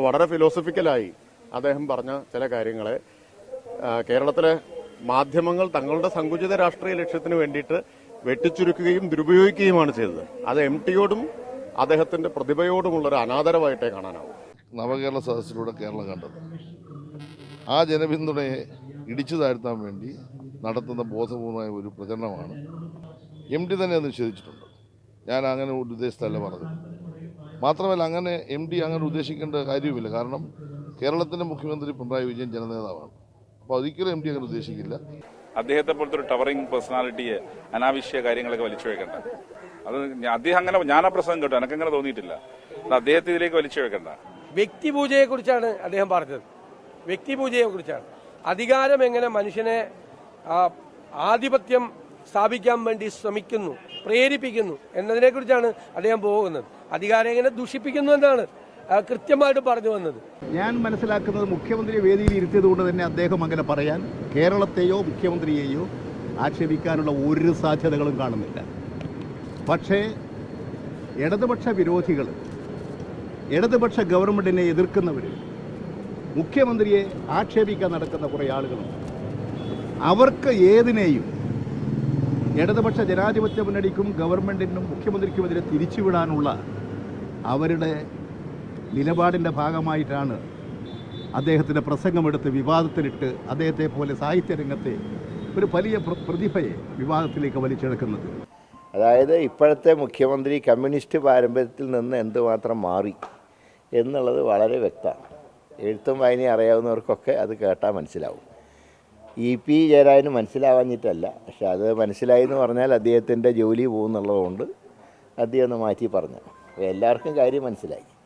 അപ്പോൾ വളരെ ഫിലോസഫിക്കലായി അദ്ദേഹം പറഞ്ഞ ചില കാര്യങ്ങളെ. കേരളത്തിലെ മാധ്യമങ്ങൾ തങ്ങളുടെ സങ്കുചിത രാഷ്ട്രീയ ലക്ഷ്യത്തിന് വേണ്ടിയിട്ട് വെട്ടിച്ചുരുക്കുകയും ദുരുപയോഗിക്കുകയുമാണ് ചെയ്തത്. അത് എം ടിയോടും അദ്ദേഹത്തിന്റെ പ്രതിഭയോടുമുള്ള ഒരു അനാദരവായിട്ടേ കാണാനാവും. നവകേരള സദസ്സിലൂടെ കേരളം കണ്ടത്. ആ ജനപിന്തുണയെ ഇടിച്ചു താഴ്ത്താൻ വേണ്ടി നടത്തുന്ന ബോധപൂർവമായ ഒരു പ്രചരണമാണ് എം ടി തന്നെ നിഷേധിച്ചിട്ടുണ്ട്. ഞാൻ അങ്ങനെ ഒരു ഉദ്ദേശത്തല്ല പറഞ്ഞത്. മാത്രമല്ല അങ്ങനെ എം ഡി അങ്ങനെ ഉദ്ദേശിക്കേണ്ട കാര്യവുമില്ല. കാരണം കേരളത്തിന്റെ മുഖ്യമന്ത്രി പിണറായി വിജയൻ ജനനേതാവാണ്. അപ്പോൾ ഒരിക്കലും എം ഡി അങ്ങനെ ഉദ്ദേശിക്കില്ല. അദ്ദേഹത്തെ പോലത്തെ ഒരു ടവറിംഗ് പേഴ്സണാലിറ്റിയെ അനാവശ്യ കാര്യങ്ങളൊക്കെ വലിച്ചുവെക്കണ്ട അത് അദ്ദേഹം അങ്ങനെ ഞാൻ ആ പ്രസംഗം കേട്ടു. എനിക്കങ്ങനെ തോന്നിയിട്ടില്ല. അത് അദ്ദേഹത്തെ ഇതിലേക്ക് വലിച്ചുവെക്കണ്ട വ്യക്തിപൂജയെ കുറിച്ചാണ് അദ്ദേഹം പറഞ്ഞത്. വ്യക്തിപൂജയെ കുറിച്ചാണ്. അധികാരം എങ്ങനെ മനുഷ്യനെ ആ, ആധിപത്യം സ്ഥാപിക്കാൻ വേണ്ടി ശ്രമിക്കുന്നു? പ്രേരിപ്പിക്കുന്നു എന്നതിനെക്കുറിച്ചാണ് അദ്ദേഹം പോകുന്നത്. അധികാരം എങ്ങനെ ദുഷിപ്പിക്കുന്നു എന്നാണ് കൃത്യമായിട്ട് പറഞ്ഞു വന്നത്. ഞാൻ മനസ്സിലാക്കുന്നത് മുഖ്യമന്ത്രി വേദിയിൽ ഇരുത്തിയത് കൊണ്ട് തന്നെ അദ്ദേഹം അങ്ങനെ പറയാൻ കേരളത്തെയോ മുഖ്യമന്ത്രിയെയോ ആക്ഷേപിക്കാനുള്ള ഒരു സാധ്യതകളും കാണുന്നില്ല. പക്ഷേ ഇടതുപക്ഷ വിരോധികൾ ഇടതുപക്ഷ ഗവൺമെന്റിനെ എതിർക്കുന്നവർ മുഖ്യമന്ത്രിയെ ആക്ഷേപിക്കാൻ നടക്കുന്ന കുറേ ആളുകളുണ്ട്. അവർക്ക് ഏതിനെയും ഇടതുപക്ഷ ജനാധിപത്യ മുന്നണിക്കും ഗവൺമെന്റിനും മുഖ്യമന്ത്രിക്കുമെതിരെ തിരിച്ചുവിടാനുള്ള അവരുടെ നിലപാടിന്റെ ഭാഗമായിട്ടാണ് അദ്ദേഹത്തിന്റെ പ്രസംഗമെടുത്ത് വിവാദത്തിലിട്ട് അദ്ദേഹത്തെ പോലെ സാഹിത്യരംഗത്തെ ഒരു വലിയ പ്രതിഭയെ വിവാദത്തിലേക്ക് വലിച്ചെടുക്കുന്നത്. അതായത് ഇപ്പോഴത്തെ മുഖ്യമന്ത്രി കമ്മ്യൂണിസ്റ്റ് പാരമ്പര്യത്തിൽ നിന്ന് എന്തുമാത്രം മാറി എന്നുള്ളത് വളരെ വ്യക്തമാണ്. എഴുത്തും വായനയും അറിയാവുന്നവർക്കൊക്കെ അത് കേട്ടാൽ മനസ്സിലാവും. ഇ പി ജയരാജന് മനസ്സിലാവാഞ്ഞിട്ടല്ല. പക്ഷെ അത് മനസ്സിലായി എന്ന് പറഞ്ഞാൽ അദ്ദേഹത്തിന്റെ ജോലി പോകുന്നുള്ളതുകൊണ്ട് അദ്ദേഹം ഒന്ന് മാറ്റി പറഞ്ഞു. എല്ലാവർക്കും കാര്യം മനസ്സിലായി.